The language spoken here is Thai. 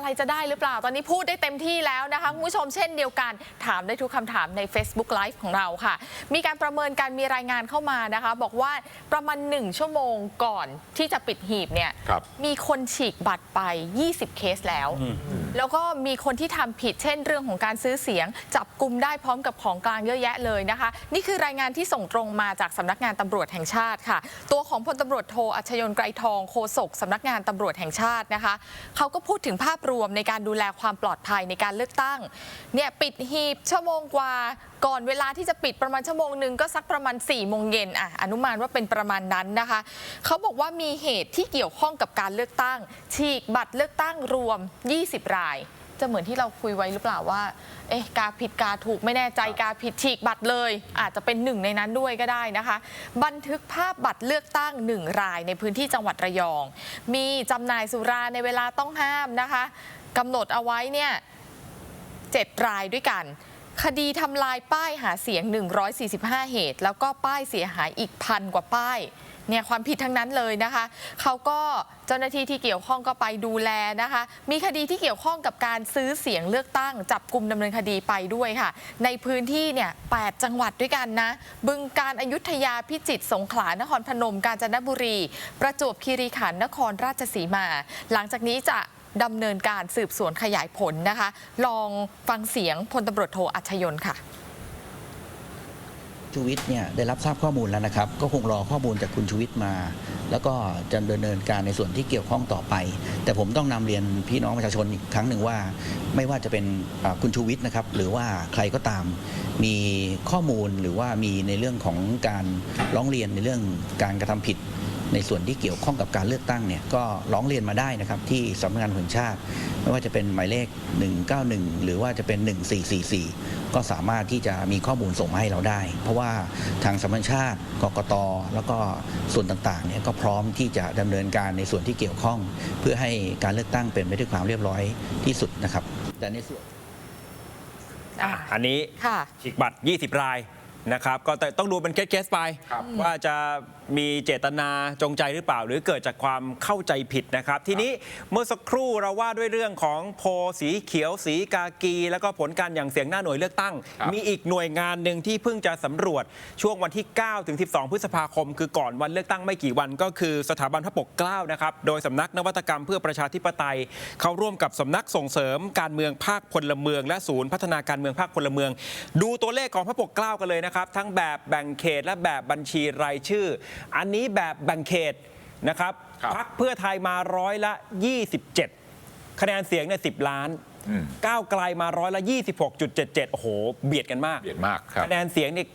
อะไรจะได้หรือเปล่า ตอนนี้พูดได้เต็มที่แล้วนะคะคุณผู้ชมเช่นเดียวกัน ถามได้ทุกคำถามใน Facebook Live ของเราค่ะ มีการประเมินการมีรายงานเข้ามานะคะ บอกว่าประมาณ 1 ชั่วโมงก่อนที่จะปิดหีบเนี่ยครับมีคนฉีกบัตรไป 20 เคสแล้ว แล้วก็มีคนที่ทำผิดเช่นเรื่องของการซื้อเสียง จับกลุ่มได้พร้อมกับของกลางเยอะแยะเลยนะคะ นี่คือรายงานที่ส่งตรงมาจากสำนักงานตำรวจแห่งชาติค่ะ ตัวของพลตำรวจโทอัชยนไกรทองโฆษกสำนักงานตำรวจแห่งชาตินะคะเขาก็พูดถึงภาพรวมในการดูแลความปลอดภัยในการเลือกตั้งเนี่ยปิดหีบชั่วโมงกว่าก่อนเวลาที่จะปิดประมาณชั่วโมงหนึ่งก็สักประมาณ4ี่โมงเย็นอะอนุมานว่าเป็นประมาณนั้นนะคะเขาบอกว่ามีเหตุที่เกี่ยวข้องกับการเลือกตั้ง ฉีกบัตรเลือกตั้งรวม 20รายจะเหมือนที่เราคุยไว้หรือเปล่าว่า เอ๊ะกาผิดกาถูกไม่แน่ใจกาผิดฉีกบัตรเลย อาจจะเป็นหนึ่งในนั้นด้วยก็ได้นะคะ บันทึกภาพบัตรเลือกตั้งหนึ่งรายในพื้นที่จังหวัดระยอง มีจำหน่ายสุราในเวลาต้องห้ามนะคะกำหนดเอาไว้เนี่ยเจ็ดรายด้วยกัน คดีทำลายป้ายหาเสียง 145 เหตุ แล้วก็ป้ายเสียหายอีกพันกว่าป้ายเนี่ยความผิดทั้งนั้นเลยนะคะ เขาก็เจ้าหน้าที่ที่เกี่ยวข้องก็ไปดูแลนะคะ มีคดีที่เกี่ยวข้องกับการซื้อเสียงเลือกตั้ง จับกลุ่มดำเนินคดีไปด้วยค่ะ ในพื้นที่เนี่ย8จังหวัดด้วยกันนะ บึงการอายุทยาพิจิตรสงขลานครพนมกาญจนบุรี ประจวบคีรีขันธ์นครราชสีมา หลังจากนี้จะ ดำเนินการสืบสวนขยายผลนะคะ ลองฟังเสียงพลตำรวจโทอัชยน์ค่ะชูวิทย์เนี่ยได้รับทราบข้อมูลแล้วนะครับ ก็คงรอข้อมูลจากคุณชูวิทย์มา แล้วก็จะดำเนินการในส่วนที่เกี่ยวข้องต่อไป แต่ผมต้องนำเรียนพี่น้องประชาชนอีกครั้งหนึ่งว่า ไม่ว่าจะเป็นคุณชูวิทย์นะครับ หรือว่าใครก็ตาม มีข้อมูลหรือว่ามีในเรื่องของการร้องเรียนในเรื่องการกระทำผิด ในส่วนที่เกี่ยวข้องกับการเลือกตั้งเนี่ยก็ร้องเรียนมาได้นะครับที่สำนักงานตำรวจแห่งชาติ ไม่ว่าจะเป็นหมายเลข 191 หรือว่าจะเป็น 1444 ก็สามารถที่จะมีข้อมูลส่งมาให้เราได้ เพราะว่าทางสำนักงานชาติกกตแล้วก็ส่วนต่างๆเนี่ยก็พร้อมที่จะดำเนินการในส่วนที่เกี่ยวข้อง เพื่อให้การเลือกตั้งเป็นไปด้วยความเรียบร้อยที่สุดนะครับ แต่ในส่วนอะอันนี้ค่ะฉีกบัตร 20 รายนะครับ ก็แต่ต้องดูเป็นเคสๆไปว่าจะ มีเจตนาจงใจหรือเปล่า หรือเกิดจากความเข้าใจผิดนะครับ ทีนี้เมื่อสักครู่เราว่าด้วยเรื่องของโพลสีเขียวสีกากี แล้วก็ผลการอย่างเสียงหน้าหน่วยเลือกตั้งครับมีอีกหน่วยงานหนึ่งที่เพิ่งจะสำรวจช่วงวันที่ 9 ถึง 12 พฤษภาคม คือก่อนวันเลือกตั้งไม่กี่วันก็คือสถาบันพระปกเกล้านะครับโดยสำนักนวัตกรรมเพื่อประชาธิปไตย เขาร่วมกับสำนักส่งเสริมการเมืองภาคพลเมืองและศูนย์พัฒนาการเมืองภาคพลเมือง ดูตัวเลขของพระปกเกล้ากันเลยนะครับทั้งแบบแบ่งเขตและแบบบัญชีรายชื่ออันนี้แบบแบ่งเขตนะครับครับ พักเพื่อไทยมาร้อยละ 27 คะแนนเสียงเนี่ย10ล้านอืมก้าวไกลมาร้อยละ 26.77 โอ้โห เบียดกันมาก เบียดมากครับ คะแนนเสียงเนี่ย